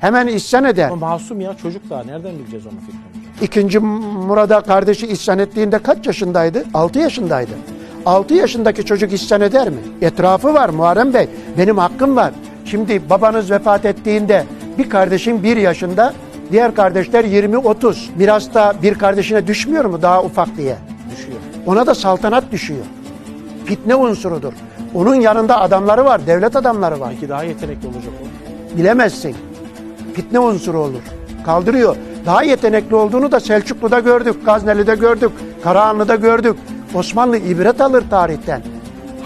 Hemen isyan eder. Ama masum ya çocuk daha nereden bileceğiz onu hocam? İkinci Murad'a kardeşi isyan ettiğinde kaç yaşındaydı? 6 yaşındaydı. 6 yaşındaki çocuk isyan eder mi? Etrafı var Muharrem Bey. Benim hakkım var. Şimdi babanız vefat ettiğinde bir kardeşin 1 yaşında, diğer kardeşler 20-30. Mirasta bir kardeşine düşmüyor mu daha ufak diye? Düşüyor. Ona da saltanat düşüyor. Fitne unsurudur. Onun yanında adamları var, devlet adamları var. Belki daha yetenekli olacak o. Bilemezsin. Fitne unsuru olur. Kaldırıyor. Daha yetenekli olduğunu da Selçuklu'da gördük, Gazneli'de gördük, Karahanlı'da gördük. Osmanlı ibret alır tarihten.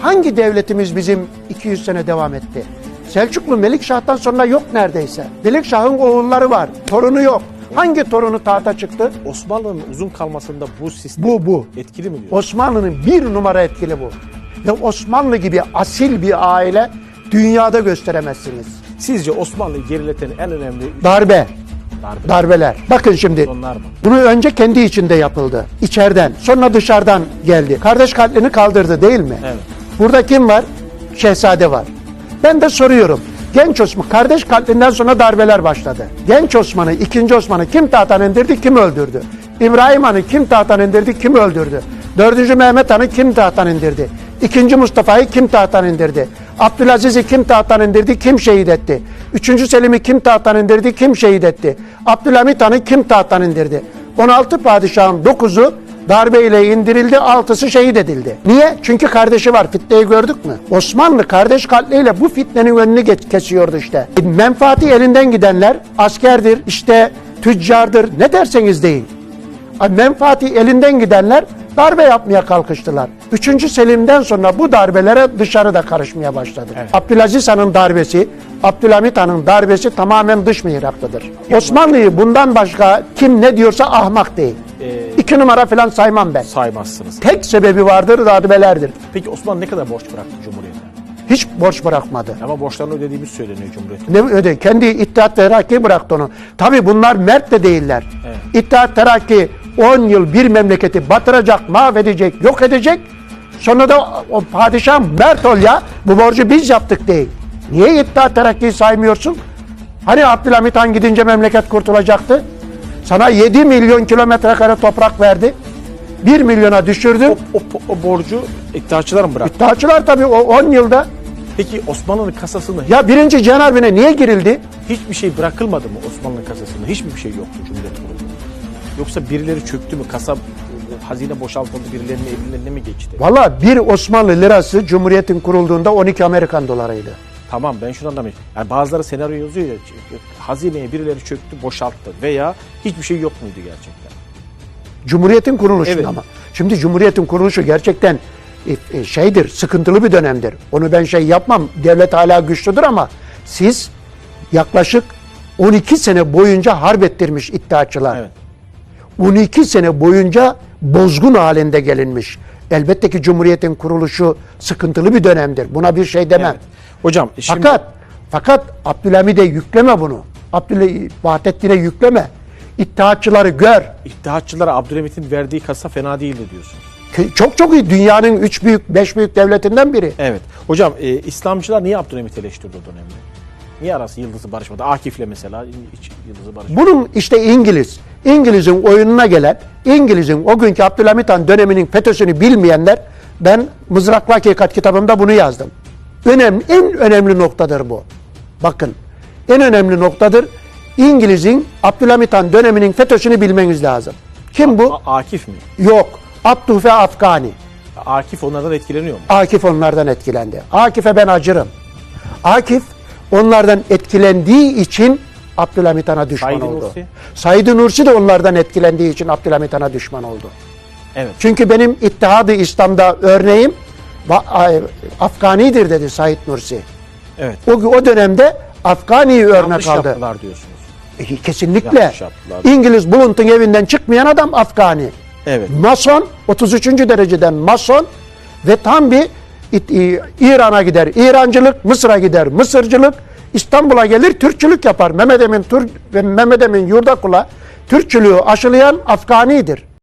Hangi devletimiz bizim 200 sene devam etti? Selçuklu Melikşah'tan sonra yok neredeyse. Melikşah'ın oğulları var, torunu yok. Hangi torunu tahta çıktı? Osmanlı'nın uzun kalmasında bu sistem Bu, bu. etkili mi diyorsun? Osmanlı'nın bir numara etkili bu. Ve Osmanlı gibi asil bir aile dünyada gösteremezsiniz. Sizce Osmanlı'yı gerileten en önemli Darbe, darbe darbeler. Bakın şimdi onlar mı? bunu önce kendi içinde yapıldı. içeriden. Sonra dışarıdan geldi. Kardeş katlini kaldırdı değil mi? Evet. Burada kim var? Şehzade var. Ben de soruyorum. Genç Osman, kardeş katlinden sonra darbeler başladı. Genç Osman'ı, ikinci Osman'ı kim tahttan indirdi, kim öldürdü? İbrahim Han'ı kim tahttan indirdi, kim öldürdü? Dördüncü Mehmet Han'ı kim tahttan indirdi? İkinci Mustafa'yı kim tahttan indirdi? Abdülaziz'i kim tahttan indirdi, kim şehit etti? Üçüncü Selim'i kim tahttan indirdi, kim şehit etti? Abdülhamit Han'ı kim tahttan indirdi? 16 padişahın 9'u darbeyle indirildi, altısı şehit edildi. Niye? Çünkü kardeşi var. Fitneyi gördük mü? Osmanlı kardeş katliyle bu fitnenin önünü kesiyordu işte. Menfaati elinden gidenler askerdir, işte tüccardır, ne derseniz deyin. Menfaati elinden gidenler darbe yapmaya kalkıştılar. Üçüncü Selim'den sonra bu darbelere dışarıda karışmaya başladı. Abdülaziz Han'ın darbesi, Abdülhamit Han'ın darbesi tamamen dış mihraklıdır. Osmanlı'yı bundan başka kim ne diyorsa ahmak değil. İki numara falan saymam ben. Saymazsınız. Tek sebebi vardır darbelerdir. Peki Osmanlı ne kadar borç bıraktı Cumhuriyet'e? Hiç borç bırakmadı. Ama borçlarını ödediğimiz söyleniyor Cumhuriyet'e. Ne öde? Kendi İttihat Terakki bıraktı onu. Tabi bunlar mert de değiller. İttihat Terakki 10 yıl bir memleketi batıracak, mahvedecek, yok edecek. Sonra da o padişah mert ol ya. Bu borcu biz yaptık değil. Niye İttihat Terakki'yi saymıyorsun? Hani Abdülhamit Han gidince memleket kurtulacaktı? Sana 7 milyon kilometre kare toprak verdi. 1 milyona düşürdü. O, o, o borcu iddiaçılar mı bıraktı? İttihatçılar tabii o 10 yılda. Peki Osmanlı'nın kasasını Ya birinci Cihan Harbi'ne niye girildi? hiçbir şey bırakılmadı mı Osmanlı'nın kasasında? Hiçbir şey yoktu Cumhuriyet kurulduğunda. Yoksa birileri çöktü mü? Kasa hazine boşaltıldı birilerinin evlerine mi geçti? Valla bir Osmanlı lirası Cumhuriyet'in kurulduğunda 12 Amerikan dolarıydı. Tamam ben şunu anlamıyorum. Yani bazıları senaryo yazıyor ya hazineye birileri çöktü boşalttı veya hiçbir şey yok muydu gerçekten? Cumhuriyet'in kuruluşu Evet. ama. Şimdi Cumhuriyet'in kuruluşu gerçekten e, e, şeydir, sıkıntılı bir dönemdir. Onu ben şey yapmam. Devlet hala güçlüdür ama siz yaklaşık 12 sene boyunca harp ettirmiş iddiaçılar. Evet. 12 sene boyunca bozgun halinde gelinmiş. Elbette ki Cumhuriyet'in kuruluşu sıkıntılı bir dönemdir. Buna bir şey demem. Evet. Hocam şimdi Fakat fakat Abdülhamid'e yükleme bunu. Abdülhamid Vahdettin'e yükleme. İttihatçıları gör. iddiaçılara Abdülhamit'in verdiği kasa fena değildi diyorsunuz. Çok çok iyi. Dünyanın üç büyük, beş büyük devletinden biri. Evet. Hocam e, İslamcılar niye Abdülhamit'i eleştirdi o dönemde? Niye arası yıldızı barışmadı? Akif'le mesela hiç yıldızı barışmadı. Bunun işte İngiliz, İngiliz'in oyununa gelen, İngiliz'in o günkü Abdülhamit Han döneminin FETÖ'sünü bilmeyenler, ben Mızraklı Hakikat kitabımda bunu yazdım. Önemli, en önemli noktadır bu. Bakın, en önemli noktadır. İngiliz'in Abdülhamit Han döneminin FETÖ'sünü bilmeniz lazım. Kim bu? A- Akif mi? Yok. Abduh ve Afgani. Akif onlardan etkileniyor mu? Akif onlardan etkilendi. Akif'e ben acırım. Akif onlardan etkilendiği için Abdülhamit Han'a düşman Said oldu. Nursi? Said Nursi de onlardan etkilendiği için Abdülhamit Han'a düşman oldu. Evet. Çünkü benim İttihadı İslam'da örneğim ay- Afgani'dir dedi Said Nursi. Evet. O, o dönemde Afgani'yi örnek Yanlış aldı. yaptılar diyorsunuz. E, Kesinlikle. Yaptılar. İngiliz Blunt'un evinden çıkmayan adam Afgani. Evet. Mason, 33. dereceden Mason ve tam bir İran'a gider İrancılık, Mısır'a gider Mısırcılık, İstanbul'a gelir Türkçülük yapar. Mehmet Emin Türk ve Mehmet Emin Yurdakula Türkçülüğü aşılayan Afgani'dir.